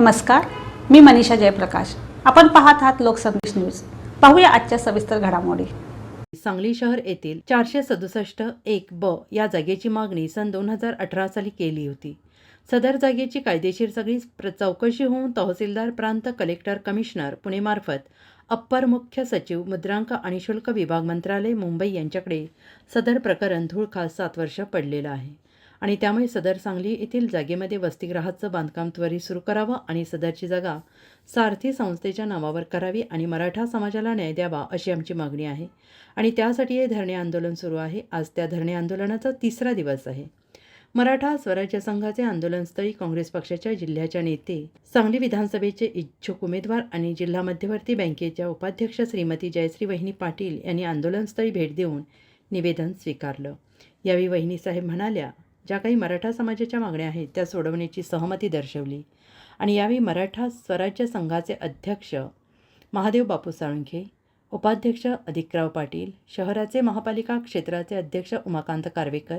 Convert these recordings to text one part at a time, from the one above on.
नमस्कार मी मनीषा जयप्रकाश. आपण पाहत आहात लोकसंदेश न्यूज. पाहूया आजच्या सविस्तर घडामोडी. सांगली शहर येथील चारशे सदुसष्ट एक ब या जागेची मागणी सन दोन हजार अठरा साली केली होती. सदर जागेची कायदेशीर सगळी प्र- चौकशी होऊन तहसीलदार प्रांत कलेक्टर कमिशनर पुणेमार्फत अप्पर मुख्य सचिव मुद्रांक आणि शुल्क विभाग मंत्रालय मुंबई यांच्याकडे सदर प्रकरण धूळखास सात वर्ष पडलेलं आहे. आणि त्यामुळे सदर सांगली येथील जागेमध्ये वसतिगृहाचं बांधकाम त्वरित सुरू करावं आणि सदरची जागा सारथी संस्थेच्या नावावर करावी आणि मराठा समाजाला न्याय द्यावा अशी आमची मागणी आहे. आणि त्यासाठी हे धरणे आंदोलन सुरू आहे. आज त्या धरणे आंदोलनाचा तिसरा दिवस आहे. मराठा स्वराज्य संघाचे आंदोलनस्थळी काँग्रेस पक्षाच्या जिल्ह्याच्या नेते सांगली विधानसभेचे इच्छुक उमेदवार आणि जिल्हा मध्यवर्ती बँकेच्या उपाध्यक्ष श्रीमती जयश्री वहिनी पाटील यांनी आंदोलनस्थळी भेट देऊन निवेदन स्वीकारलं. यावेळी वहिनीसाहेब म्हणाल्या ज्या काही मराठा समाजाच्या मागण्या आहेत त्या सोडवण्याची सहमती दर्शवली. आणि यावेळी मराठा स्वराज्य संघाचे अध्यक्ष महादेव बापू साळुंखे उपाध्यक्ष अधिकराव पाटील शहराचे महापालिका क्षेत्राचे अध्यक्ष उमाकांत कारवेकर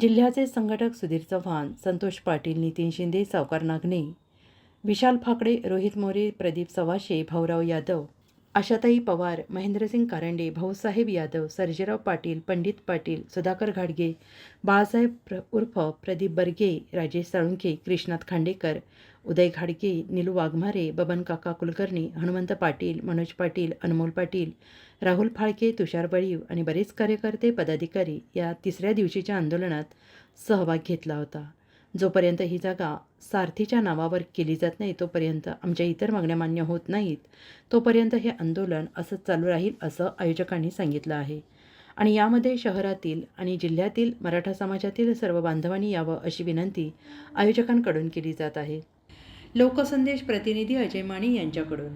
जिल्ह्याचे संघटक सुधीर चव्हाण संतोष पाटील नितीन शिंदे सावकार नागने विशाल फाकडे रोहित मोरे प्रदीप सवाशे भाऊराव यादव आशाताई पवार महेंद्रसिंग कारंडे भाऊसाहेब यादव सर्जेराव पाटील पंडित पाटील सुधाकर घाडगे बाळासाहेब प्र उर्फ प्रदीप बर्गे राजेश साळुंखे कृष्णात खांडेकर उदय घाडगे निलू वाघमारे बबन काका कुलकर्णी हनुमंत पाटील मनोज पाटील अनमोल पाटील राहुल फाळके तुषार बळीव आणि बरेच कार्यकर्ते पदाधिकारी या तिसऱ्या दिवशीच्या आंदोलनात सहभाग घेतला होता. जोपर्यंत ही जागा सारथीच्या नावावर केली जात नाही तोपर्यंत आमच्या इतर मागण्या मान्य होत नाहीत. तोपर्यंत हे आंदोलन असंच चालू राहील असं आयोजकांनी सांगितलं आहे. आणि यामध्ये शहरातील आणि जिल्ह्यातील मराठा समाजातील सर्व बांधवांनी यावं अशी विनंती आयोजकांकडून केली जात आहे. लोकसंदेश प्रतिनिधी अजय माने यांच्याकडून.